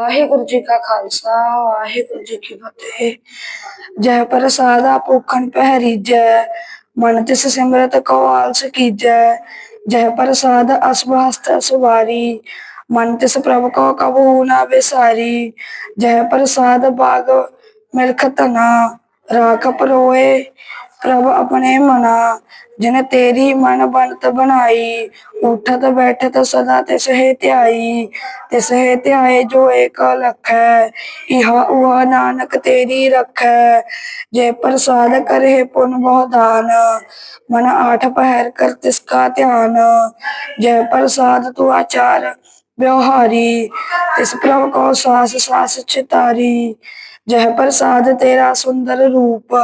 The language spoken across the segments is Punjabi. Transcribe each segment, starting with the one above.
ਵਾਹਿਗੁਰੂ ਜੀ ਕਾ ਖਾਲਸਾ, ਵਾਹਿਗੁਰੂ ਜੀ ਕੀ ਫਤਿਹ। ਜੈ ਪ੍ਰਸਾਦਾ ਭੁਖਣ ਪਹਿਰੀ ਜੈ ਮਨ ਤਿਸ ਸਿਮਰਤ ਕੋ ਆਲਸ ਕੀਜੈ। ਜੈ ਪ੍ਰਸਾਦ ਅਸਭਾਸਤ ਸਵਾਰੀ ਮਨ ਤਿਸ ਪ੍ਰਭ ਕੋ ਕਬੂ ਨਾ ਵਿਸਾਰੀ। ਜੈ ਪ੍ਰਸਾਦ, ਬਾਗ ਮਿਲਖ ਧਨਾ, ਰਾਖ ਪਰੋਏ ਪ੍ਰਭ ਆਪਣੇ ਮਨਾ, ਜਿਨ ਤੇਰੀ ਮਨ ਬਣਤ ਬਣਾਈ ਉਠਤ ਬੈਠਤ ਸਦਾ ਤਿਸ ਹੈ ਧਿਆਈ ਤਿਸ ਹੈ ਧਿਆਏ ਜੋ ਏਕ ਲਖੈ, ਇਹਾ ਉਹਾ ਨਾਨਕ ਤੇਰੀ ਰਖੈ, ਜੇ ਪ੍ਰਸਾਦ ਕਰੇ ਪੁਨ ਬਹੁ ਦਾਨ, ਮਨ ਆਠ ਪਹਿਰ ਕਰ ਤਿਸ ਕਾ ਧਿਆਨ, ਜੈ ਪ੍ਰਸਾਦ ਤੂ ਆਚਾਰ ਵਿਵਹਾਰੀ, ਤਿਸ ਪ੍ਰਭ ਕੋ ਸਾਸ ਸਾਸ ਚਿਤਾਰੀ ਜਹ ਪ੍ਰਸਾਦ ਤੇਰਾ ਸੁੰਦਰ ਰੂਪ,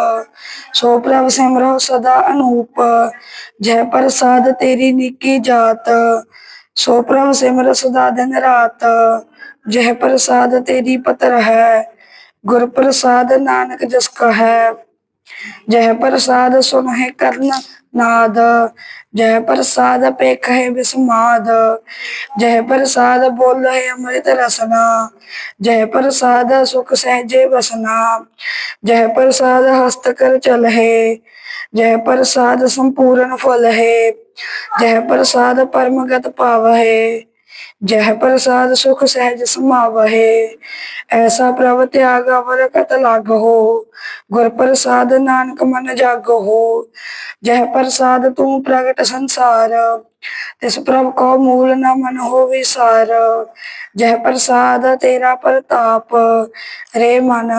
ਸੋ ਪ੍ਰਭ ਸਿਮਰੋ ਸਦਾ ਅਨੂਪ। ਜਹ ਪ੍ਰਸਾਦ ਤੇਰੀ ਨਿੱਕੀ ਜਾਤ, ਸੋ ਪ੍ਰਭ ਸਿਮਰ ਸਦਾ ਦਿਨ ਰਾਤ। ਜਹ ਪ੍ਰਸਾਦ ਤੇਰੀ ਪਤਰ ਹੈ, ਗੁਰ ਪ੍ਰਸਾਦ ਨਾਨਕ ਜਸ ਹੈ ਜਹ ਪ੍ਰਸਾਦ ਸੁਨਹਿ ਕਰਨ ਨਾਦ, ਜੈ ਪ੍ਰਸਾਦ ਪੇਖ ਹੈ ਵਿਸਮਾਦ ਜੈ ਪ੍ਰਸਾਦ ਬੋਲ ਹੈ ਅੰਮ੍ਰਿਤ ਰਸਨਾ, ਜੈ ਪ੍ਰਸਾਦ ਸੁਖ ਸਹਿਜੇ ਵਸਨਾ, ਜੈ ਪ੍ਰਸਾਦ ਹਸਤ ਕਰ ਚਲ ਹੈ ਜਹ ਪ੍ਰਸਾਦ ਸੰਪੂਰਨ ਫਲ ਹੈ, ਜੈ ਪ੍ਰਸਾਦ ਪਰਮਗਤ ਭਾਵ ਹੈ ਜਹ ਪ੍ਰਸਾਦ ਸੁਖ ਸਹਿਜ ਸਮਾਵਹਿ, ਐਸਾ ਪ੍ਰਭ ਤਿਆਗ ਅਵਰ ਕਤ ਲਾਗੋ ਗੁਰ ਪ੍ਰਸਾਦ ਨਾਨਕ ਮਨ ਜਾਗੋ ਜਹ ਪ੍ਰਸਾਦ ਤੂੰ ਪ੍ਰਗਟ ਸੰਸਾਰ, ਤਿਸ ਪ੍ਰਭ ਕੋ ਮੂਲ ਨਾ ਮਨ ਹੋ ਵਿਸਾਰ, ਜਹ ਪ੍ਰਸਾਦ ਤੇਰਾ ਪ੍ਰਤਾਪ, ਰੇ ਮਨ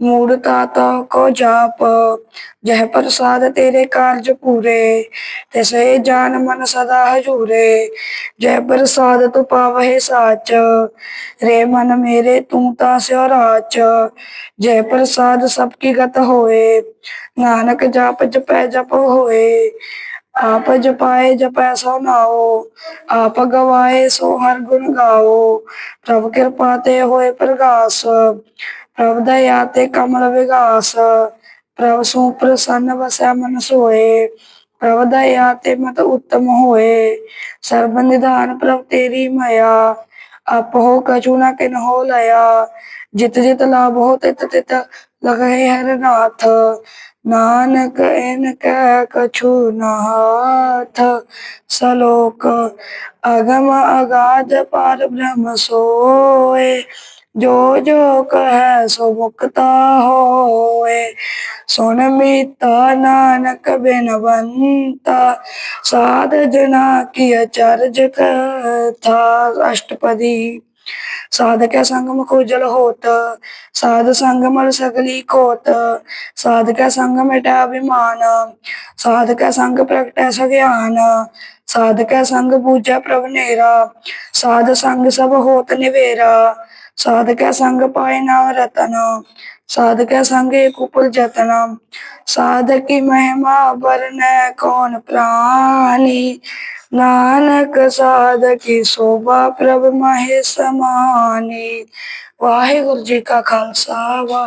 ਮੂੜ ਤਾ ਕੋ ਜਾਪ, ਜਹ ਪ੍ਰਸਾਦ ਤੇਰੇ ਕਾਰਜ ਪੂਰੇ, ਤਿਸੇ ਜਾਨ ਮਨ ਸਦਾ ਹਜੂਰੇ ਜੈ ਪ੍ਰਸਾਦ ਤੂੰ ਪਾਵਹਿ ਸਾਚ, ਰੇ ਮਨ ਮੇਰੇ ਤੂੰ ਤਾ ਸਿਉ ਰਾਚ ਜੈ ਪ੍ਰਸਾਦ ਸਭ ਕੀ ਗਤ ਹੋਏ, ਨਾਨਕ ਜਪ ਜਪੈ ਜਪ ਹੋਏ, ਆਪ ਜਪਾਏ ਜਪੈ ਸੋ ਨਾਓ, ਆਪ ਗਵਾਏ ਸੋ ਹਰ ਗੁਣ ਗਾਓ, ਪ੍ਰਭ ਕਿਰਪਾ ਤੇ ਹੋਏ ਪ੍ਰਗਾਸ ਪ੍ਰਭ ਦਇਆ ਤੇ ਕਮਲ ਵਿਗਾਸ, ਪ੍ਰਭ ਸੋ ਪ੍ਰਸੰਨ ਵਸੈ ਮਨ ਸੋਏ, ਪ੍ਰਭ ਦਇਆ ਤੇ ਮਤ ਉਤਮ ਹੋਏ, ਸਰਬ ਨਿਧਾਨ ਪ੍ਰਭ ਤੇਰੀ ਮਾਇਆ, ਆਪ ਹੋ ਕਛੂ ਨਾ ਕਿਨ ਹੋ ਲਿਆ ਜਿਤ ਜਿਤ ਲਾਭ ਹੋ ਤਿਤ ਤਿਤ ਲਗਏ ਹਰ ਨਾਥ, ਨਾਨਕ ਇਨ ਕੈ ਕਛੂ ਨਾਥ ਸਲੋਕ ਅਗਮ ਅਗਾਧ ਪਰ ਬ੍ਰਹਮ ਸੋਏ। ਜੋ ਜੋ ਕਹੈ ਸੋ ਮੁਕਤਾ ਹੋਏ। ਸੁਣ ਮੀਤਾ ਨਾਨਕ ਬਿਨਵੰਤਾ, ਸਾਧ ਜਨਾ ਕੀ ਅਚਰਜ ਕਥਾ ਅਸ਼ਟਪਦੀ। ਸਾਧਕ ਸੰਗਮ ਖੋਜਲ ਹੋਤ, ਸਾਧ ਸੰਗ ਮਲ ਸਗਲੀ ਕੋਤ ਸਾਧਕ ਸੰਗ ਮਿਟਾ ਅਭਿਮਾਨ ਸਾਧਕ ਸੰਗ ਪ੍ਰਗਟੈ ਸਗਿਆਨ ਸਾਧਕ ਸੰਗ ਪੂਜਾ ਪ੍ਰਭ ਨੇਰਾ, ਸਾਧ ਸੰਗ ਸਭ ਹੋਤ ਨਿਵੇਰਾ ਸਾਧਕ ਸੰਗ ਪਾਏ ਨਾਮ ਰਤਨ, ਸਾਧਕ ਸੰਗ ਏਕ ਉਪਰ ਜਤਨ, ਸਾਧਕੀ ਮਹਿਮਾ ਵਰਨੈ ਕੌਣ ਪ੍ਰਾਨੀ ਨਾਨਕ ਸਾਧਕੀ ਸੋਭਾ ਪ੍ਰਭ ਮਹੇ ਸਮਾਨੀ। ਵਾਹਿਗੁਰੂ ਜੀ ਕਾ ਖਾਲਸਾ, ਵਾਹਿ